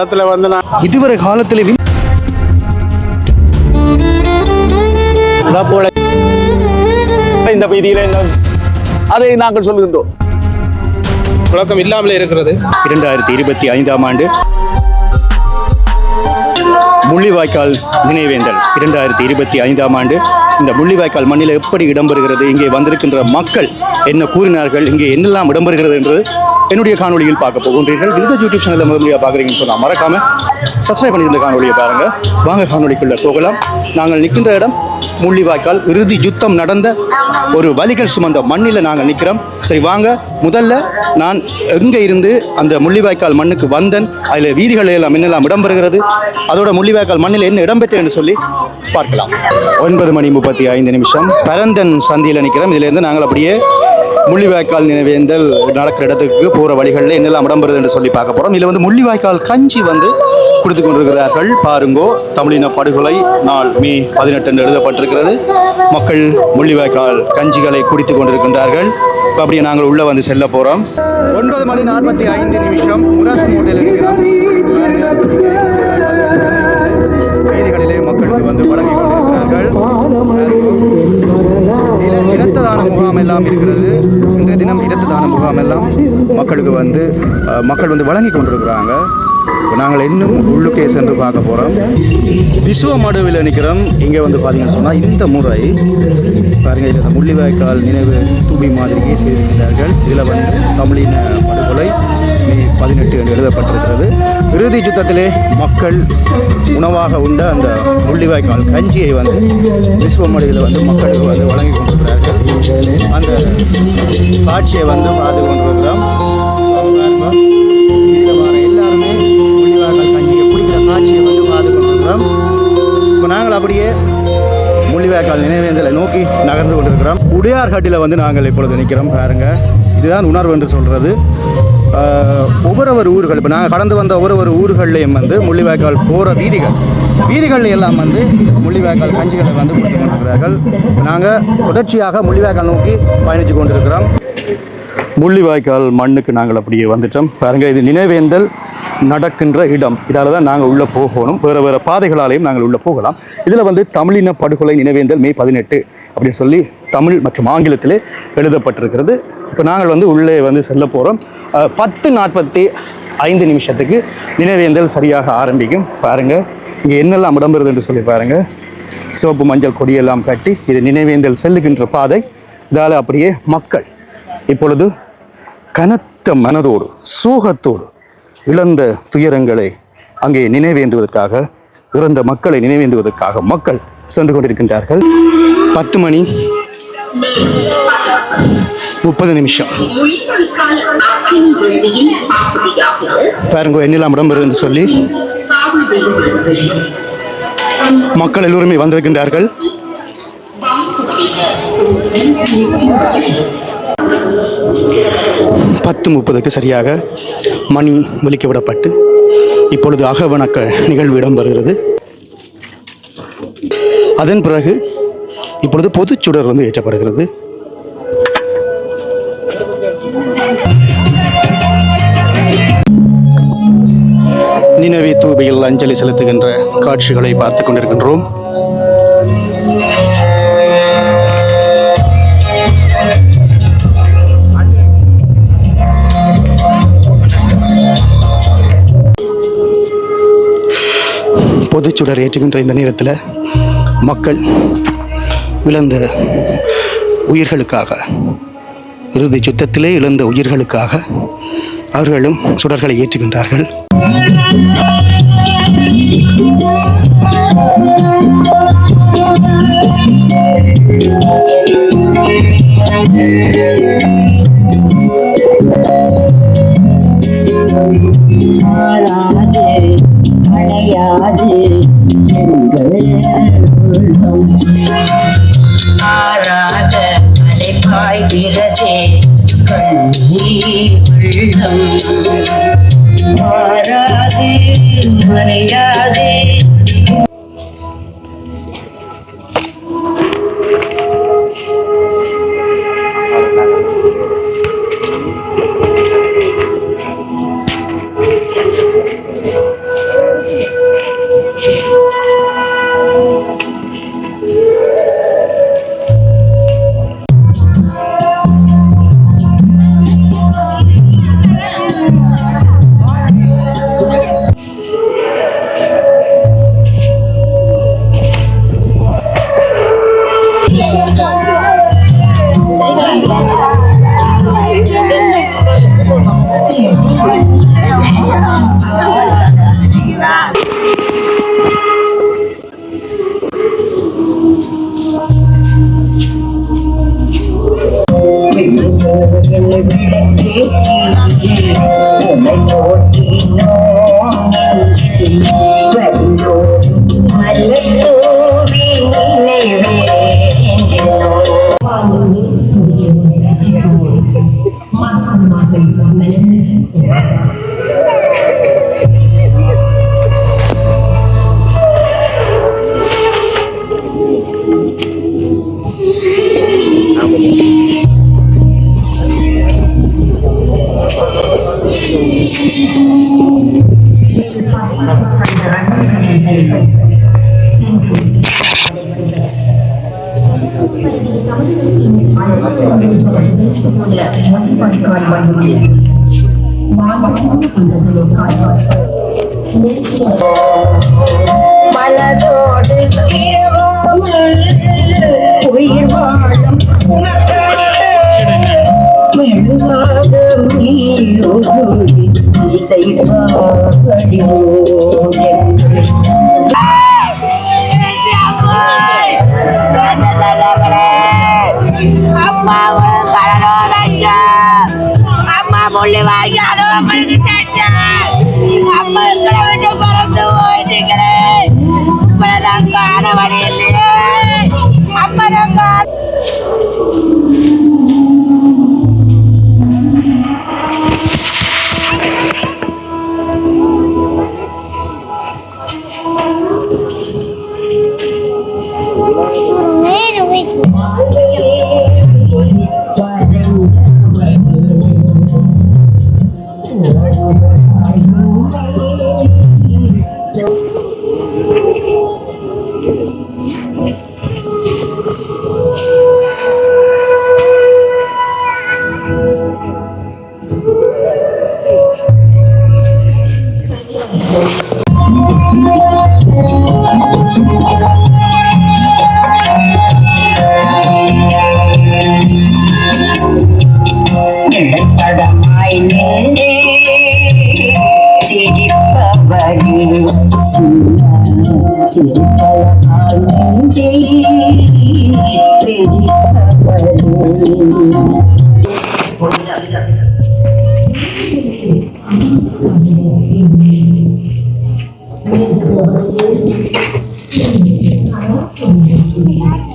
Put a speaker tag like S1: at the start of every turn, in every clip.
S1: இடத்துல வந்து நான்
S2: இதுவரை காலத்தில்
S3: போல. இந்த என்ன அதை நாங்கள் சொல்லுகின்றோம்
S1: புழக்கம் இல்லாமலே இருக்கிறது.
S2: இரண்டாயிரத்தி இருபத்தி ஐந்தாம் ஆண்டு முள்ளிவாய்க்கால் நினைவேந்தல். இரண்டாயிரத்தி இருபத்தி ஐந்தாம் ஆண்டு இந்த முள்ளிவாய்க்கால் மண்ணில் எப்படி இடம்பெறுகிறது இங்கே வந்திருக்கின்ற மக்கள் என்ன கூறினார்கள் இங்கே என்னெல்லாம் இடம்பெறுகிறது என்று என்னுடைய காணொலியில் பார்க்க போகின்றீர்கள். இந்த யூடியூப் சேனலில் முதலியாக பார்க்குறீங்கன்னு சொன்னால் மறக்காமல் சப்ஸ்கிரைப் பண்ணியிருந்த காணொலியை பாருங்கள் வாங்க காணொலிக்குள்ளே போகலாம். நாங்கள் நிற்கின்ற இடம் முள்ளிவாய்க்கால் இறுதி யுத்தம் நடந்த ஒரு வலிகள் சுமந்த மண்ணில் நாங்கள் நிற்கிறோம். சரி வாங்க. முதல்ல நான் எங்கே இருந்து அந்த முள்ளிவாய்க்கால் மண்ணுக்கு வந்தேன் அதில் வீதிகள் எல்லாம் என்னெல்லாம் இடம்பெறுகிறது அதோட முள்ளிவாய்க்கால் மண்ணில் என்ன இடம்பெற்றேன்னு சொல்லி பார்க்கலாம். ஒன்பது மணி முப்பத்தி ஐந்து நிமிஷம். பரந்தன் சந்தியில் நிற்கிறோம் இதிலேருந்து நாங்கள் அப்படியே முள்ளிவாய்க்கால் நினைவேந்தல் நடக்கிற இடத்துக்கு போகிற வழிகளில் என்னெல்லாம் இடம்பெறுது என்று சொல்லி பார்க்க போகிறோம் இதில் வந்து முள்ளிவாய்க்கால் கஞ்சி வந்து கொடுத்து கொண்டிருக்கிறார்கள். பாருங்கோ தமிழின படுகொலை நாள் மே பதினெட்டு என்று எழுதப்பட்டிருக்கிறது. மக்கள் முள்ளிவாய்க்கால் கஞ்சிகளை குடித்து கொண்டிருக்கின்றார்கள். இப்போ அப்படியே நாங்கள் உள்ளே வந்து செல்ல போகிறோம் ஒன்பது மணி நாற்பத்தி ஐந்து நிமிஷம். முரசு மூட்டையில் இருக்கிறோம் வீதிகளிலே மக்களுக்கு வந்து வழங்கி இருக்கிறார்கள் இரத்த தான முகாம் எல்லாம் இருக்கிறது. இன்றைய தினம் இரத்த தான முகாம் எல்லாம் மக்களுக்கு வந்து மக்கள் வந்து வழங்கி கொண்டிருக்கிறாங்க. இப்போ நாங்கள் இன்னும் உள்ளுக்கே சென்று பார்க்க போகிறோம். விசுவ மடுவில் நிற்கிறோம். இங்கே வந்து பார்த்தீங்கன்னு சொன்னால் இந்த முறை பாருங்க இதில் இந்த முள்ளிவாய்க்கால் நினைவு தூபி மாதிரியே செய்திருக்கிறார்கள் இதில் வந்து தமிழின படுகொலை மே பதினெட்டு என்று எழுதப்பட்டிருக்கிறது. இறுதி யுத்தத்திலே மக்கள் உணவாக உண்ட அந்த முள்ளிவாய்க்கால் கஞ்சியை வந்து விஸ்வமொழியில் வந்து மக்களுக்கு வந்து வழங்கி கொண்டிருக்கிறார்கள். அந்த காட்சியை வந்து பார்த்து கொண்டிருக்கிறோம். நாங்கள் அப்படியே முள்ளிவாய்க்கால் நினைவேந்தலை நோக்கி நகர்ந்து கொண்டிருக்கிறோம். உடையார்காட்டில் வந்து நாங்கள் இப்பொழுது நிற்கிறோம் பாருங்க. இதுதான் உணர்வு என்று சொல்கிறது ஒவ்வொரு ஊர்கள் இப்போ நாங்கள் கடந்து வந்த ஒவ்வொரு ஊர்கள்லையும் வந்து முள்ளிவாய்க்கால் போகிற வீதிகள் வீதிகளில் எல்லாம் வந்து முள்ளிவாய்க்கால் கஞ்சிகளை வந்து கொடுத்து கொண்டிருக்கிறார்கள். நாங்கள் தொடர்ச்சியாக முள்ளிவாய்க்கால் நோக்கி பயணித்து கொண்டிருக்கிறோம். முள்ளிவாய்க்கால் மண்ணுக்கு நாங்கள் அப்படியே வந்துட்டோம். பாருங்கள் இது நினைவேந்தல். நடக்கின்ற இடம். இதால் தான் நாங்கள் உள்ளே போகணும். வேறு வேறு பாதைகளாலேயும் நாங்கள் உள்ளே போகலாம். இதில் வந்து தமிழின படுகொலை நினைவேந்தல் மே பதினெட்டு அப்படின்னு சொல்லி தமிழ் மற்றும் ஆங்கிலத்திலே எழுதப்பட்டிருக்கிறது. இப்போ நாங்கள் வந்து உள்ளே வந்து செல்ல போகிறோம் பத்து நாற்பத்தி ஐந்து நிமிஷத்துக்கு நினைவேந்தல் சரியாக ஆரம்பிக்கும். பாருங்கள் இங்கே என்னெல்லாம் இடம்பெறுது என்று சொல்லி பாருங்கள் சிவப்பு மஞ்சள் கொடியெல்லாம் கட்டி இது நினைவேந்தல் செல்லுகின்ற பாதை. இதால் அப்படியே மக்கள் இப்பொழுது கனத்த மனதோடு சோகத்தோடு இழந்த துயரங்களை அங்கே நினைவேந்துவதற்காக இறந்த மக்களை நினைவேந்துவதற்காக மக்கள் சென்று கொண்டிருக்கின்றார்கள். பத்து மணி முப்பது நிமிஷம். பாருங்க என்னெல்லாம் இடம்பெறுதுன்னு சொல்லி. மக்கள் எல்லோருமே வந்திருக்கின்றார்கள். பத்து முப்பதுக்கு சரியாக மணி ஒலிக்க விடப்பட்டு இப்பொழுது அகவணக்க நிகழ்வு இடம்பெறுகிறது. அதன் பிறகு இப்பொழுது பொதுச்சுடர் வந்து ஏற்றப்படுகிறது. நினைவே தூபியில் அஞ்சலி செலுத்துகின்ற காட்சிகளை பார்த்து கொண்டிருக்கின்றோம். பொதுச்சுடர் ஏற்றுகின்ற இந்த நேரத்தில் மக்கள் இழந்த உயிர்களுக்காக இறுதி சுத்தத்திலே இழந்த உயிர்களுக்காக அவர்களும் சுடர்களை ஏற்றுகின்றார்கள்.
S4: மாறாது அணையாது எங்கள் உள்ளம் மாறாத கண்ணீர் உள்ளம். மறையாதே நீரோடு இசை
S5: அம்மாவும் அம்மா உங்களுக்கு தச்சா அம்மா எங்களை விட்டு பறந்து போயிட்டீங்களே. உங்களை நான் காண வழி இல்லையே. அம்மா நான் காண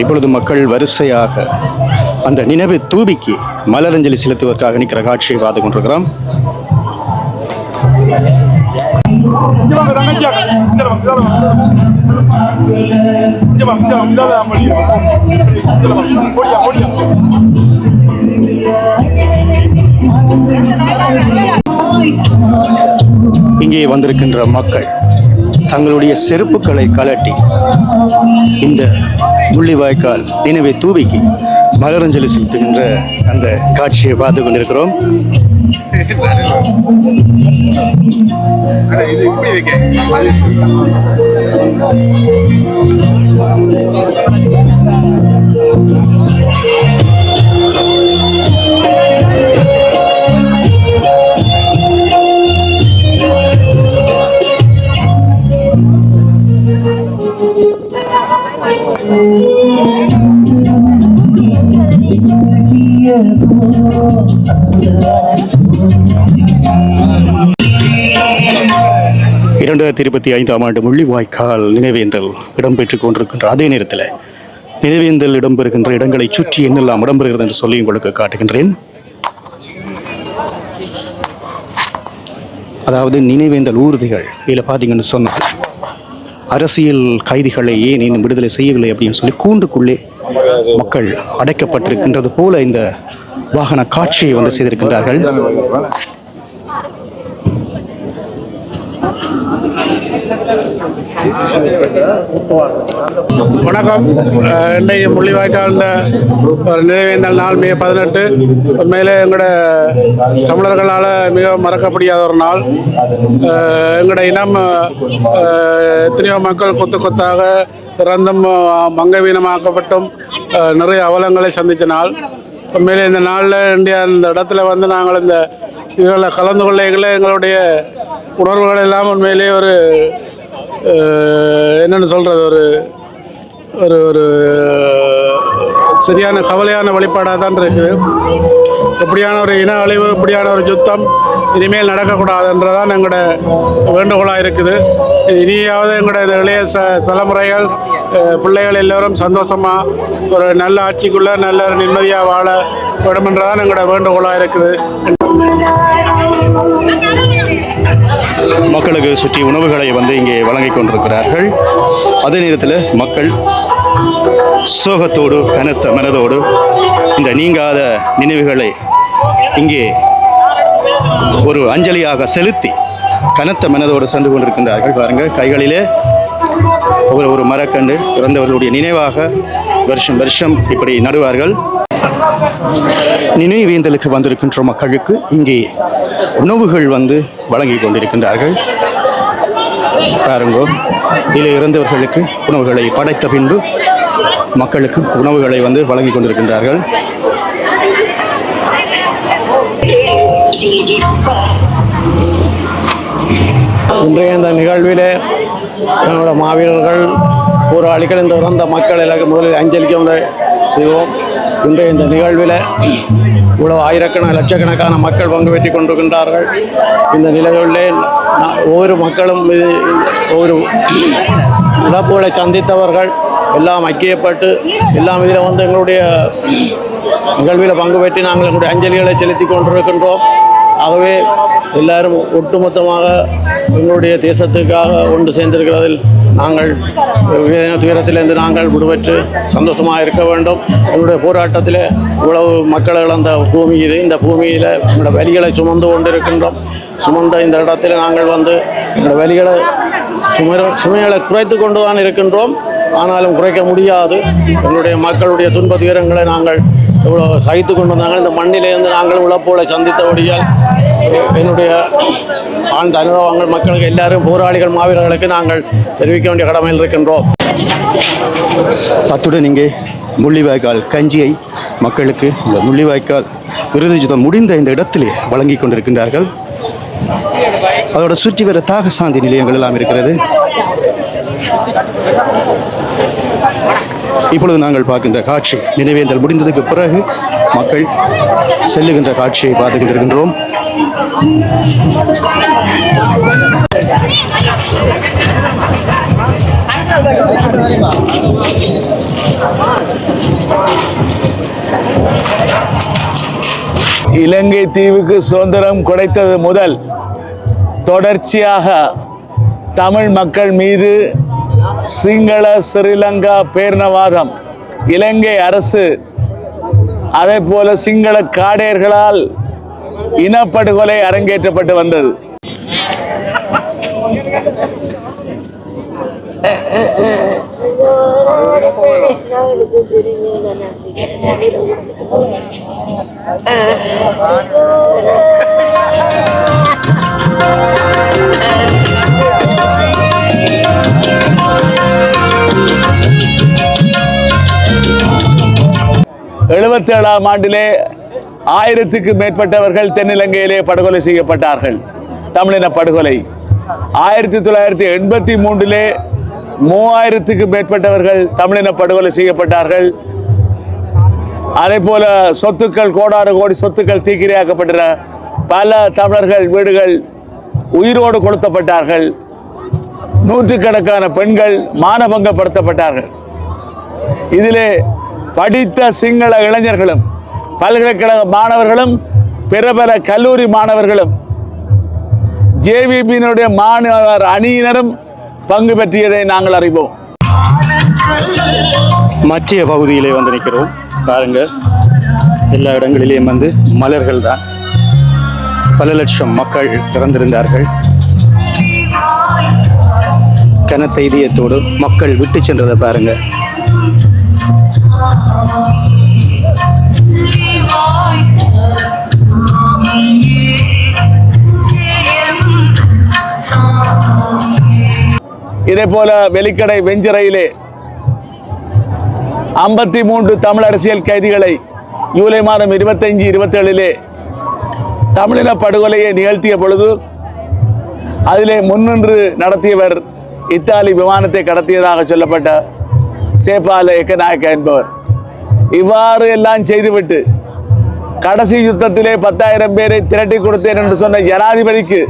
S2: இப்பொழுது மக்கள் வரிசையாக அந்த நினைவு தூபிக்கு மலரஞ்சலி செலுத்துவதற்காக நிற்கிற காட்சியை பார்த்து கொண்டிருக்கிறோம். இங்கே வந்திருக்கின்ற மக்கள் தங்களுடைய செருப்புகளை கலட்டி இந்த முள்ளிவாய்க்கால் நினைவை தூவிக்கு மலரஞ்சலி செலுத்துகின்ற அந்த காட்சியை பார்த்து கொண்டிருக்கிறோம் Thank you. இரண்டாயிரத்தி இருபத்தி ஐந்தாம் ஆண்டு முள்ளிவாய்க்கால் நினைவேந்தல் இடம்பெற்றுக் கொண்டிருக்கின்ற அதே நேரத்தில் நினைவேந்தல் இடம்பெறுகின்ற இடங்களை சுற்றி என்னெல்லாம் இடம்பெறுகிறது என்று சொல்லி உங்களுக்கு காட்டுகின்றேன். அதாவது நினைவேந்தல் ஊர்திகள் இதில் பார்த்தீங்கன்னு சொன்னால் அரசியல் கைதிகளை ஏன் இன்னும் விடுதலை செய்யவில்லை அப்படின்னு சொல்லி கூண்டுக்குள்ளே மக்கள் அடைக்கப்பட்டிருக்கின்றது போல இந்த வாகன காட்சியை வந்து செய்திருக்கின்றார்கள்.
S6: வணக்கம். இன்றைக்கு முள்ளிவாய்க்கால் ஒரு நினைவேந்தல் நாள் மே பதினெட்டு. உண்மையிலே எங்களோட தமிழர்களால் மிக மறக்க முடியாத ஒரு நாள். எங்களோட இனம் எத்தனையோ மக்கள் கொத்து கொத்தாக இறந்தும் மங்கவீனமாக்கப்பட்டும் நிறைய அவலங்களை சந்தித்த நாள். உண்மையிலே இந்த நாளில் இந்தியா இந்த இடத்துல வந்து நாங்கள் இந்த இதில் கலந்து கொள்ளைகளை எங்களுடைய உணர்வுகள் எல்லாம் உண்மையிலே ஒரு என்னென்னு சொல்கிறது ஒரு ஒரு ஒரு சரியான கவலையான வழிபாடாக தான் இருக்குது. இப்படியான ஒரு இன அழிவு இப்படியான ஒரு யுத்தம் இனிமேல் நடக்கக்கூடாதுன்றதான் எங்களோட வேண்டுகோளாக இருக்குது. இனியாவது எங்களோட இந்த இளைய ச தலைமுறைகள் பிள்ளைகள் எல்லோரும் சந்தோஷமாக ஒரு நல்ல ஆட்சிக்குள்ளே நல்ல ஒரு நிம்மதியாக வாழ வேண்டுமென்றதான் எங்களோட வேண்டுகோளாக இருக்குது.
S2: மக்களுக்கு சுற்றி உணவுகளை வந்து இங்கே வழங்கிக் கொண்டிருக்கிறார்கள். அதே நேரத்தில் மக்கள் சோகத்தோடு கனத்த மனதோடு இந்த நீங்காத நினைவுகளை இங்கே ஒரு அஞ்சலியாக செலுத்தி கனத்த மனதோடு சென்று கொண்டிருக்கின்றார்கள். பாருங்கள் கைகளிலே ஒரு ஒரு மரக்கண்டு இறந்தவர்களுடைய நினைவாக வருஷம் வருஷம் இப்படி நடுவார்கள். நினைவேந்தலுக்கு வந்திருக்கின்ற மக்களுக்கு இங்கே உணவுகள் வந்து வழங்கி கொண்டிருக்கின்றார்கள். பாருங்கோ இதில் இறந்தவர்களுக்கு உணவுகளை படைத்த பின்பு மக்களுக்கு உணவுகளை வந்து வழங்கி கொண்டிருக்கின்றார்கள்.
S7: இன்றைய இந்த நிகழ்வில் என்னோட மாவீரர்கள் போராளிகள் இந்த இறந்த மக்கள் எல்லாம் முதலில் அஞ்சலிக்க செய்வோம். இன்றைய இந்த நிகழ்வில் இவ்வளவு ஆயிரக்கணக்கான லட்சக்கணக்கான மக்கள் பங்கு பெற்றுக் கொண்டிருக்கின்றார்கள். இந்த நிலையுள்ளே ஒவ்வொரு மக்களும் இது ஒவ்வொரு இழப்புகளை சந்தித்தவர்கள் எல்லாம் ஐக்கியப்பட்டு எல்லாம் இதில் வந்து எங்களுடைய நிகழ்வில் பங்கு பெற்று நாங்கள் எங்களுடைய அஞ்சலிகளை செலுத்தி கொண்டிருக்கின்றோம். ஆகவே எல்லாரும் ஒட்டுமொத்தமாக எங்களுடைய தேசத்துக்காக ஒன்று சேர்ந்திருக்கிறதில் நாங்கள் வேதனை துயரத்திலிருந்து நாங்கள் விடுபட்டு சந்தோஷமாக இருக்க வேண்டும். எங்களுடைய போராட்டத்தில் இவ்வளவு மக்கள் இழந்த பூமி இது. இந்த பூமியில் எங்களோட வலிகளை சுமந்து கொண்டிருக்கின்றோம். சுமந்த இந்த இடத்தில் நாங்கள் வந்து எங்களோட வலிகளை சுமர சுமைகளை குறைத்து கொண்டு தான் இருக்கின்றோம். ஆனாலும் குறைக்க முடியாது. எங்களுடைய மக்களுடைய துன்ப துயரங்களை நாங்கள் இவ்வளோ சகித்து கொண்டு வந்தாங்க இந்த மண்ணிலேருந்து நாங்கள் இழப்புகளை சந்தித்தபடியால் என்னுடைய ஆழ்ந்த அனுபவங்கள் மக்களுக்கு எல்லாரும் போராளிகள் மாவீரர்களுக்கு நாங்கள் தெரிவிக்க வேண்டிய கடமையில் இருக்கின்றோம்.
S2: அத்துடன் இங்கே முள்ளிவாய்க்கால் கஞ்சியை மக்களுக்கு இந்த முள்ளிவாய்க்கால் விருது யுத்தம் முடிந்த இந்த இடத்திலே வழங்கி கொண்டிருக்கின்றார்கள். அதோட சுற்றி வர தாக சாந்தி நிலையங்கள் எல்லாம் இருக்கிறது. இப்பொழுது நாங்கள் பார்க்கின்ற காட்சி நினைவேந்தல் முடிந்ததுக்கு பிறகு மக்கள் செல்லுகின்ற காட்சியை பார்த்து கொண்டிருக்கின்றோம்.
S3: இலங்கை தீவுக்கு சுதந்திரம் கிடைத்தது முதல் தொடர்ச்சியாக தமிழ் மக்கள் மீது சிங்கள ஸ்ரீலங்கா பேரினவாதம். இலங்கை அரசு அதே போல சிங்கள காடையர்களால் இனப்படுகொலை அரங்கேற்றப்பட்டு வந்தது. எழுபத்தி ஏழாம் ஆண்டிலே ஆயிரத்துக்கு மேற்பட்டவர்கள் தென்னிலங்கையிலே படுகொலை செய்யப்பட்டார்கள். தமிழின படுகொலை. ஆயிரத்தி தொள்ளாயிரத்தி எண்பத்தி மூன்றிலே மூவாயிரத்துக்கு மேற்பட்டவர்கள் தமிழின படுகொலை செய்யப்பட்டார்கள். அதே போல சொத்துக்கள் கோடாறு கோடி சொத்துக்கள் தீக்கிரையாக்கப்பட்டன பல தமிழர்கள் வீடுகள் உயிரோடு கொளுத்தப்பட்டார்கள். நூற்றுக்கணக்கான பெண்கள் மானபங்கப்படுத்தப்பட்டார்கள். இதிலே படித்த சிங்கள இளைஞர்களும் பல்கலைக்கழக மாணவர்களும் பிற பல கல்லூரி மாணவர்களும் ஜேவிபியினுடைய மாணவர் அணியினரும் பங்கு பெற்றியதை நாங்கள் அறிவோம்.
S8: மத்திய பகுதியிலே வந்து நிற்கிறோம். பாருங்க எல்லா இடங்களிலேயும் வந்து மலர்கள் தான். பல லட்சம் மக்கள் இறந்திருந்தார்கள் கனத்த இதயத்தோடு மக்கள் விட்டு சென்றதை பாருங்கள்
S3: இதே போல வெலிக்கடை வெஞ்சிரையிலே ஐம்பத்தி மூன்று தமிழ் அரசியல் கைதிகளை ஜூலை மாதம் இருபத்தஞ்சு இருபத்தேழிலே தமிழின படுகொலையை நிகழ்த்திய பொழுது அதிலே முன்னின்று நடத்தியவர் இத்தாலி விமானத்தை கடத்தியதாக சொல்லப்பட்ட சேபால எக்கநாயக்க என்பவர். இவ்வாறு எல்லாம் செய்துவிட்டு கடைசி யுத்தத்திலே பத்தாயிரம் பேரை திரட்டி கொடுத்தேன் என்று சொன்ன ஜனாதிபதிக்கு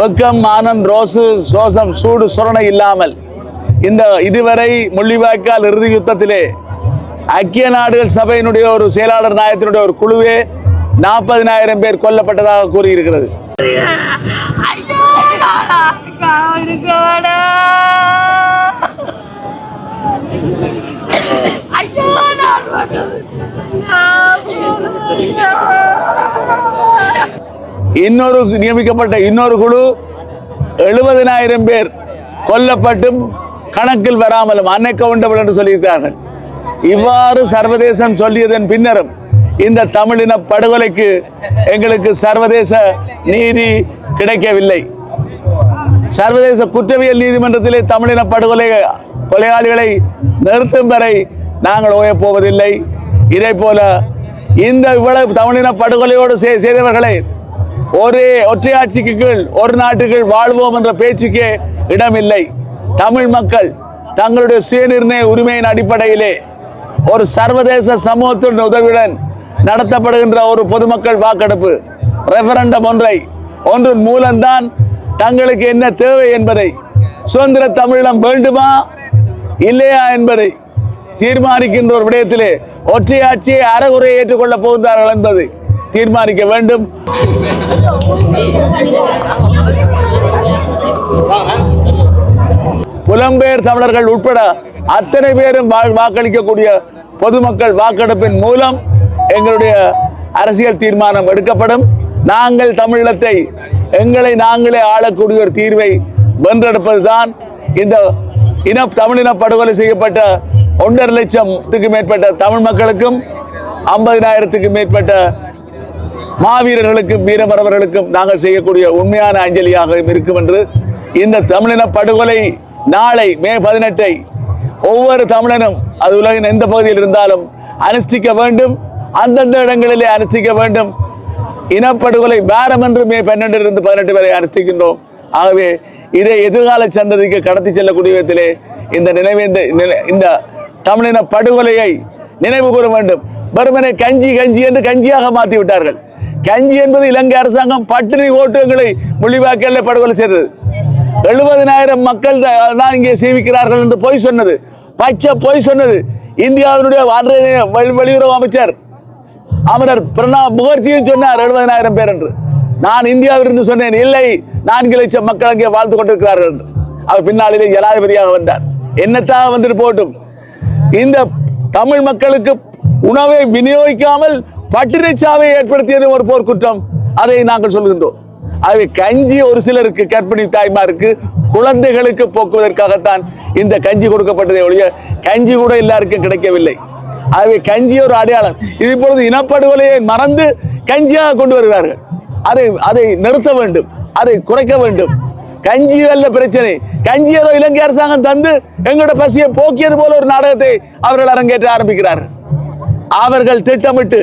S3: பக்கம் மானம் ரோசு சோசம் சூடு சுரணை இல்லாமல் இந்த இதுவரை முள்ளிவாய்க்கால் இறுதி யுத்தத்திலே ஐக்கிய நாடுகள் சபையினுடைய ஒரு செயலாளர் நாயத்தினுடைய ஒரு குழுவே நாற்பதினாயிரம் பேர் கொல்லப்பட்டதாக கூறியிருக்கிறது.
S5: ஐயோ நானா இருக்க ஐயோ நான்
S3: இன்னொரு நியமிக்கப்பட்ட இன்னொரு குழு எழுபதினாயிரம் பேர் கொல்லப்பட்டும் கணக்கில் வராமலும் அன்னைக்கவுண்டபிள் என்று சொல்லியிருக்கிறார்கள். இவ்வாறு சர்வதேசம் சொல்லியதன் பின்னரும் இந்த தமிழின படுகொலைக்கு எங்களுக்கு சர்வதேச நீதி கிடைக்கவில்லை. சர்வதேச குற்றவியல் நீதிமன்றத்திலே தமிழின படுகொலை கொலையாளிகளை நிறுத்தும் வரை நாங்கள் ஓயப்போவதில்லை இதே போல இந்த இவ்வளவு தமிழின படுகொலையோடு செய்தவர்களை ஒரே ஒற்றையாட்சிக்கு கீழ் ஒரு நாட்டுக்குள் வாழ்வோம் என்ற பேச்சுக்கே இடமில்லை. தமிழ் மக்கள் தங்களுடைய சுயநிர்ணய உரிமையின் அடிப்படையிலே ஒரு சர்வதேச சமூகத்தின் உதவியுடன் நடத்தப்படுகின்ற ஒரு பொதுமக்கள் வாக்கெடுப்பு ரெஃபரண்டம் ஒன்றை. ஒன்றின் மூலம்தான் தங்களுக்கு என்ன தேவை என்பதை சுதந்திர தமிழம் வேண்டுமா இல்லையா என்பதை தீர்மானிக்கின்ற ஒரு விடயத்திலே ஒற்றையாட்சியை அறகுறையை ஏற்றுக்கொள்ளப் போகின்றார்கள் என்பது தீர்மானிக்க வேண்டும். புலம்பெயர் தமிழர்கள் உட்பட அத்தனை பேரும் வாக்களிக்கக்கூடிய பொதுமக்கள் வாக்கெடுப்பின் மூலம் எங்களுடைய அரசியல் தீர்மானம் எடுக்கப்படும். நாங்கள் தமிழீழத்தை எங்களை நாங்களே ஆளக்கூடிய ஒரு தீர்வை வென்றெடுப்பதுதான் இந்த இன தமிழின படுகொலை செய்யப்பட்ட ஒன்றரை லட்சத்துக்கு மேற்பட்ட தமிழ் மக்களுக்கும் ஐம்பதினாயிரத்துக்கு மேற்பட்ட மாவீரர்களுக்கும் வீரமரவர்களுக்கும் நாங்கள் செய்யக்கூடிய உண்மையான அஞ்சலியாக இருக்கும் என்று இந்த தமிழின படுகொலை நாளை மே பதினெட்டை ஒவ்வொரு தமிழனும் அது உலகின் எந்த பகுதியில் இருந்தாலும் அனுஷ்டிக்க வேண்டும். அந்தந்த இடங்களிலே அனுஷ்டிக்க வேண்டும். இனப்படுகொலை வேறம் என்று மே பன்னெண்டிலிருந்து பதினெட்டு வரை அனுஷ்டிக்கின்றோம். ஆகவே இதை எதிர்கால சந்ததிக்கு கடத்தி செல்லக்கூடிய விதத்திலே இந்த நினைவேந்த இந்த தமிழின படுகொலையை நினைவு கூற வேண்டும். வெறுமனே கஞ்சி கஞ்சி என்று கஞ்சியாக மாற்றி விட்டார்கள். கஞ்சி என்பது இலங்கை அரசாங்கம் பட்டினி ஓட்டுகளை மொழிவாக்கல்ல படுகொலை செய்தது. எழுபதினாயிரம் மக்கள் தான் இங்கே சேவிக்கிறார்கள் என்று பொய் சொன்னது. பச்சை பொய் சொன்னது. இந்தியாவினுடைய அன்றைய வெளி- வெளியுறவு அமைச்சர் அமரர் பிரணாப் முகர்ஜியும் சொன்னார் எழுபதினாயிரம் பேர் என்று. நான் இந்தியாவிலிருந்து சொன்னேன் இல்லை நான்கு லட்சம் மக்கள் அங்கே வாழ்ந்து கொண்டிருக்கிறார்கள் என்று. அவர் பின்னாளிலே ஜனாதிபதியாக வந்தார். என்னத்தாக வந்துட்டு போட்டும் இந்த தமிழ் மக்களுக்கு உணவை விநியோகிக்காமல் பட்டினிச்சாவை ஏற்படுத்தியது ஒரு போர்க்குற்றம். அதை நாங்கள் சொல்கின்றோம். ஆகவே கஞ்சி ஒரு சிலருக்கு கற்பிணி தாய்மாருக்கு குழந்தைகளுக்கு போக்குவதற்காகத்தான் இந்த கஞ்சி கொடுக்கப்பட்டதை ஒழிய கஞ்சி கூட எல்லாருக்கும் கிடைக்கவில்லை. ஆகவே கஞ்சி ஒரு அடையாளம். இது இப்பொழுது இனப்படுகொலையை மறந்து கஞ்சியாக கொண்டு வருகிறார்கள். அதை அதை நிறுத்த வேண்டும். அதை குறைக்க வேண்டும். கஞ்சி அல்ல பிரச்சனை. கஞ்சி ஏதோ இலங்கை அரசாங்கம் தந்து எங்களோட பசியை போக்கியது போல ஒரு நாடகத்தை அவர்கள் அரங்கேற்ற ஆரம்பிக்கிறார்கள். அவர்கள் திட்டமிட்டு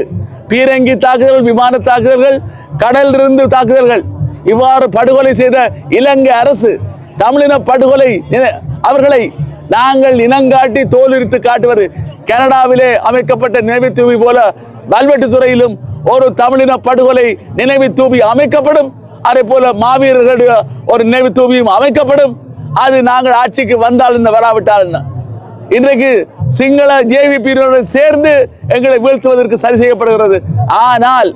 S3: பீரங்கி தாக்குதல்கள் விமான தாக்குதல்கள் கடலிலிருந்து தாக்குதல்கள் இவ்வாறு படுகொலை செய்த இலங்கை அரசு தமிழின படுகொலை அவர்களை நாங்கள் இனங்காட்டி தோலுரித்து காட்டுவது கனடாவிலே அமைக்கப்பட்ட நினைவு தூவி போல வல்வெட்டுத்துறையிலும் ஒரு தமிழின படுகொலை நினைவு தூவி அமைக்கப்படும். அதே போல மாவீரர்களுடைய ஒரு நினைவு தூவியும் அமைக்கப்படும். அது நாங்கள் ஆட்சிக்கு வந்தால் இந்த வராவிட்டால் என்ன? இன்றைக்கு சிங்கள ஜேவிபியினருடன் சேர்ந்து எங்களை வீழ்த்துவதற்கு சரி செய்யப்படுகிறது. ஆனால்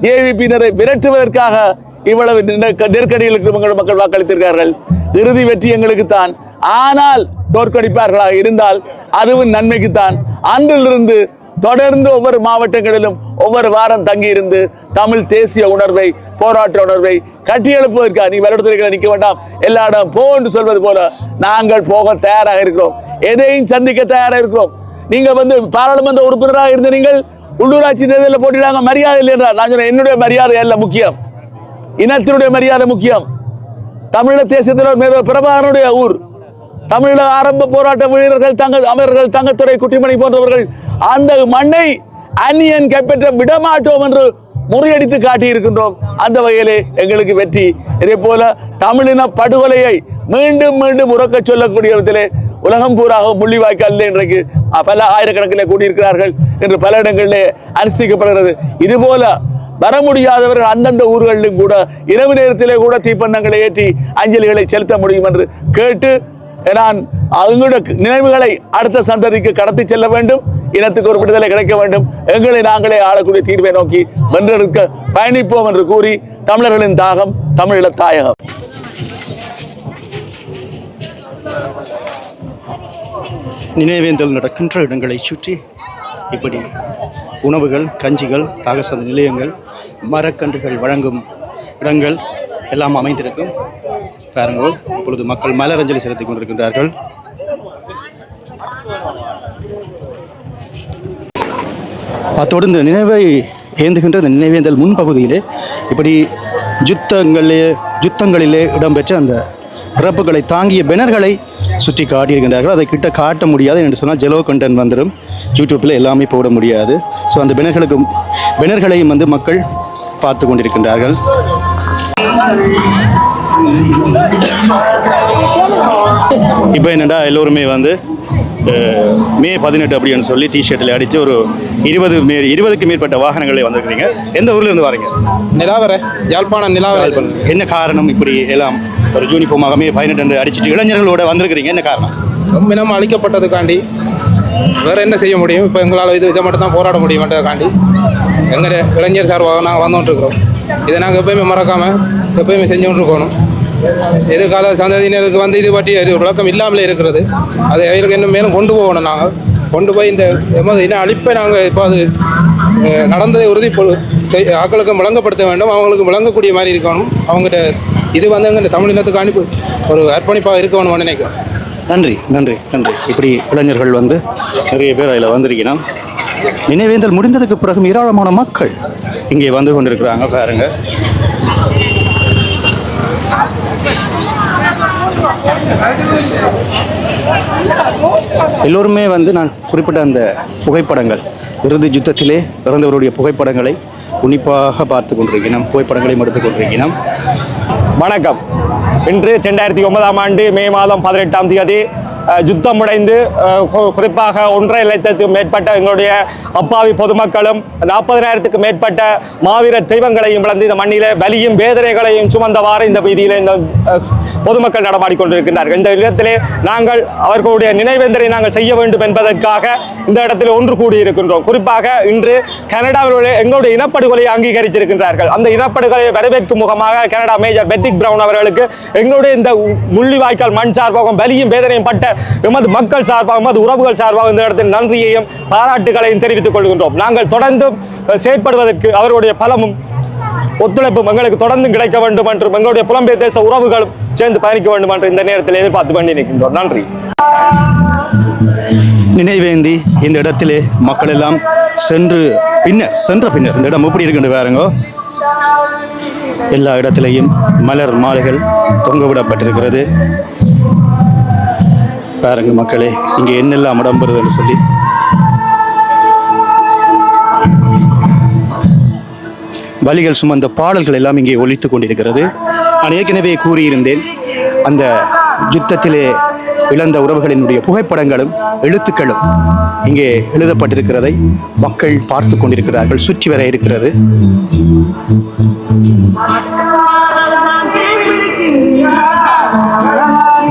S3: ஜேவிபியினரை விரட்டுவதற்காக இவ்வளவு நெருக்க- நெருக்கடிகளுக்கு எங்கள் மக்கள் வாக்களித்திருக்கிறார்கள். இறுதி வெற்றி எங்களுக்கு தான் ஆனால் தோற்கடிப்பார்களாக இருந்தால் அதுவும் நன்மைக்குத்தான். அன்றிலிருந்து தொடர்ந்து ஒவ்வொரு மாவட்டங்களிலும் ஒவ்வொரு வாரம் தங்கியிருந்து தமிழ் தேசிய உணர்வை போராட்ட உணர்வை கட்டியெழுப்புவதற்கா நீ வருடத்திற்கு நிற்க வேண்டாம். எல்லா இடம் போ என்று சொல்வது போல நாங்கள் போக தயாராக இருக்கிறோம். எதையும் சந்திக்க தயாராக இருக்கிறோம். நீங்கள் வந்து பாராளுமன்ற உறுப்பினராக இருந்த நீங்கள் உள்ளூராட்சி தேர்தலில் போட்டிடாங்க மரியாதை இல்லை என்றார் நான் சொன்னேன் என்னுடைய மரியாதை அல்ல முக்கியம். இனத்தினுடைய மரியாதை முக்கியம். தமிழக தேசியத்தில் மேதர் பிரபாகரனுடைய ஊர். தமிழக ஆரம்ப போராட்ட வீரர்கள் தங்க அமரர்கள் தங்கத்துறை குட்டிமணி போன்றவர்கள் அந்த மண்ணை அந்நியன் கைப்பற்ற விடமாட்டோம் என்று முறியடித்து காட்டியிருக்கின்றோம். அந்த வகையிலே எங்களுக்கு வெற்றி. இதே போல தமிழின படுகொலையை மீண்டும் மீண்டும் உறக்க சொல்லக்கூடிய விதத்திலே உலகம் பூராக முள்ளிவாய்க்காலில் இன்றைக்கு பல ஆயிரக்கணக்கிலே கூடியிருக்கிறார்கள் என்று பல இடங்களிலே அனுஷ்டிக்கப்படுகிறது. இதுபோல வர முடியாதவர்கள் அந்தந்த ஊர்களிலும் கூட இரவு நேரத்திலே கூட தீப்பந்தங்களை ஏற்றி அஞ்சலிகளை செலுத்த முடியும் என்று கேட்டு நான் அவங்களுடைய நினைவுகளை அடுத்த சந்ததிக்கு கடத்தி செல்ல வேண்டும் இனத்துக்கு ஒரு விடுதலை கிடைக்க வேண்டும். எங்களை நாங்களே ஆளக்கூடிய தீர்வை நோக்கி வென்றெடுக்க பயணிப்போம் என்று கூறி தமிழர்களின் தாகம் தமிழீழ தாயகம்
S2: நினைவேந்தல் நடக்கின்ற இடங்களை சுற்றி இப்படி உணவுகள் கஞ்சிகள் தாகசந்த நிலையங்கள் மரக்கன்றுகள் வழங்கும் இடங்கள் எல்லாம் அமைந்திருக்கும். பாருங்கள் இப்பொழுது மக்கள் மலரஞ்சலி செலுத்திக் கொண்டிருக்கின்றார்கள். அத்தோடு இந்த நினைவை ஏந்துகின்ற இந்த நினைவேந்தல் முன்பகுதியிலே இப்படி யுத்தங்களிலே யுத்தங்களிலே இடம்பெற்ற அந்த இறப்புகளை தாங்கிய பெனர்களை சுற்றி காட்டியிருக்கின்றார்கள். அதை கிட்ட காட்ட முடியாது என்று சொன்னால் ஜெலோ கண்டன் வந்துடும் யூடியூப்பில் எல்லாமே போட முடியாது. ஸோ அந்த பெனர்களுக்கு பெனர்களையும் வந்து மக்கள் பார்த்து கொண்டிருக்கின்றார்கள். இப்போ என்னடா எல்லோருமே வந்து மே பதினெட்டு அப்படின்னு சொல்லி டிஷர்ட்டில் அடித்து ஒரு இருபது மே இருபதுக்கு மேற்பட்ட வாகனங்களே வந்திருக்கிறீங்க. எந்த ஊர்ல இருந்து வரீங்க?
S1: நிலாவர யாழ்ப்பாணம் நிலாவர.
S2: என்ன காரணம் இப்படி எல்லாம்? ஒரு யூனிஃபார்மாக மே பதினெட்டு என்று அடிச்சிட்டு இளைஞர்களோட வந்திருக்கிறீங்க. என்ன காரணம்?
S1: ரொம்ப இனம் அழிக்கப்பட்டதுக்காண்டி. வேற என்ன செய்ய முடியும்? இப்போ எங்களால் இது இதை மட்டும் தான் போராட முடியுமன்றதுக்காண்டி. எங்கள் இளைஞர் சார்பாக நாங்கள் வந்துட்டு இருக்கிறோம். இதை நாங்கள் எப்பயுமே மறக்காமல் எப்பயுமே செஞ்சுட்டு இருக்கணும். எதிர்கால சந்ததியினருக்கு வந்து இது பற்றி ஒரு விளக்கம் இல்லாமலே இருக்கிறது. அதை அவர்களுக்கு இன்னும் மேலும் கொண்டு போகணும் நாங்கள் கொண்டு போய் இந்த எமது இன அழிப்பை நாங்கள் இப்போ அது நடந்ததை உறுதி செய் ஆக்களுக்கும் விளங்கப்படுத்த வேண்டும். அவங்களுக்கு விளங்கக்கூடிய மாதிரி இருக்கணும். அவங்ககிட்ட இது வந்து எங்கள் தமிழ் இனத்துக்கு அனுப்பி ஒரு அர்ப்பணிப்பாக இருக்கணும்னு நினைக்கிறேன்.
S2: நன்றி நன்றி நன்றி. இப்படி இளைஞர்கள் வந்து நிறைய பேர் அதில் வந்திருக்கணும் நினைவேந்தல் முடிந்ததுக்கு பிறகு ஏராளமான மக்கள் இங்கே வந்து கொண்டிருக்கிறாங்க பாருங்கள் எல்லோருமே வந்து நான் குறிப்பிட்ட அந்த புகைப்படங்கள் இறுதி யுத்தத்திலே இறந்தவருடைய புகைப்படங்களை உன்னிப்பாக பார்த்து கொண்டிருக்கிறோம் புகைப்படங்களையும் எடுத்துக் கொண்டிருக்கிறோம்
S9: வணக்கம். இன்று ரெண்டாயிரத்தி ஒன்பதாம் ஆண்டு மே மாதம் பதினெட்டாம் தேதி அஹ், குறிப்பாக ஒன்றரை லட்சத்துக்கும் மேற்பட்ட எங்களுடைய அப்பாவி பொதுமக்களும் நாற்பதினாயிரத்துக்கு மேற்பட்ட மாவீரர் தெய்வங்களையும் இழந்து இந்த மண்ணிலே வலியும் வேதனைகளையும் சுமந்தவாறு இந்த வீதியில் இந்த பொதுமக்கள் நடமாடிக்கொண்டிருக்கின்றார்கள். இந்த இடத்திலே நாங்கள் அவர்களுடைய நினைவேந்தரை நாங்கள் செய்ய வேண்டும் என்பதற்காக இந்த இடத்தில் ஒன்று கூடியிருக்கின்றோம். குறிப்பாக இன்று கனடாவில் எங்களுடைய இனப்படுகொலையை அங்கீகரிச்சிருக்கின்றார்கள் அந்த இனப்படுகொலையை வரவேற்கும் முகமாக கனடா மேஜர் பெட்டிக் பிரவுன் அவர்களுக்கு எங்களுடைய இந்த முள்ளிவாய்க்கால் மண் சார்பாகவும் வலியும் வேதனையும் பட்ட எமது மக்கள் சார்பாகவும் எமது உறவுகள் சார்பாகவும் இந்த இடத்தில் நன்றியையும் பாராட்டுகளையும் தெரிவித்துக் கொள்கின்றோம். நாங்கள் தொடர்ந்து செயற்படுவதற்கு அவருடைய பலமும் ஒத்துழைப்பும் எங்களுக்கு தொடர்ந்து கிடைக்க வேண்டும் என்றும் எங்களுடைய புலம்பெயர் தேச உறவுகளும் சேர்ந்து பயணிக்க வேண்டும் என்று இந்த நேரத்தில் எதிர்பார்த்து பண்ணி நிற்கின்றோம் நன்றி.
S2: நினைவேந்தி இந்த இடத்திலே மக்கள் எல்லாம் சென்று பின்னர் சென்ற பின்னர் இந்த இடம் எப்படி இருக்குன்னு பாருங்க. எல்லா இடத்திலையும் மலர் மாலைகள் தொங்கவிடப்பட்டிருக்கிறது. பாருங்க மக்களே இங்கே என்னெல்லாம் இடம்பெறுதுன்னு சொல்லி. வலிகள் சுமந்த பாடல்கள் எல்லாம் இங்கே ஒழித்து கொண்டிருக்கிறது. நான் ஏற்கனவே கூறியிருந்தேன் அந்த யுத்தத்திலே இழந்த உறவுகளினுடைய புகைப்படங்களும் எழுத்துக்களும் இங்கே எழுதப்பட்டிருக்கிறதை மக்கள் பார்த்து கொண்டிருக்கிறார்கள் சுற்றி வர இருக்கிறது.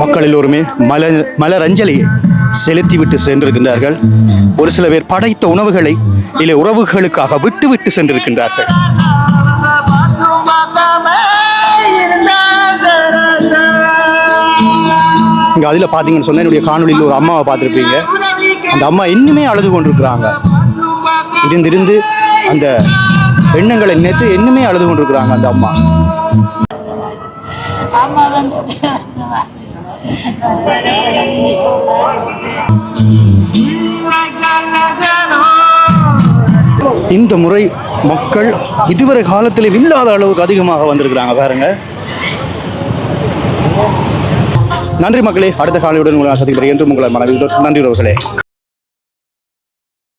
S2: மக்கள் எல்லோருமே மல மலர் அஞ்சலியை செலுத்திவிட்டு சென்றிருக்கின்றார்கள். ஒரு சில பேர் படைத்த உணவுகளை இல்லை உறவுகளுக்காக விட்டுவிட்டு சென்றிருக்கின்றார்கள். இங்கே அதில் பார்த்தீங்கன்னு சொன்னால் என்னுடைய காணொலியில் ஒரு அம்மாவை பார்த்துருப்பீங்க. அந்த அம்மா இன்னுமே அழுது கொண்டிருக்கிறாங்க. இருந்திருந்து அந்த எண்ணங்களை நினைத்து இன்னுமே அழுது கொண்டிருக்கிறாங்க அந்த அம்மா. இந்த முறை மக்கள் இதுவரை காலத்தில் இல்லாத அளவுக்கு அதிகமாக வந்திருக்கிறாங்க பாருங்கள் நன்றி மக்களே அடுத்த காலையுடன் உங்களை சந்திக்கிறேன். என்று உங்களை மனதில் நன்றி உறவுகளே.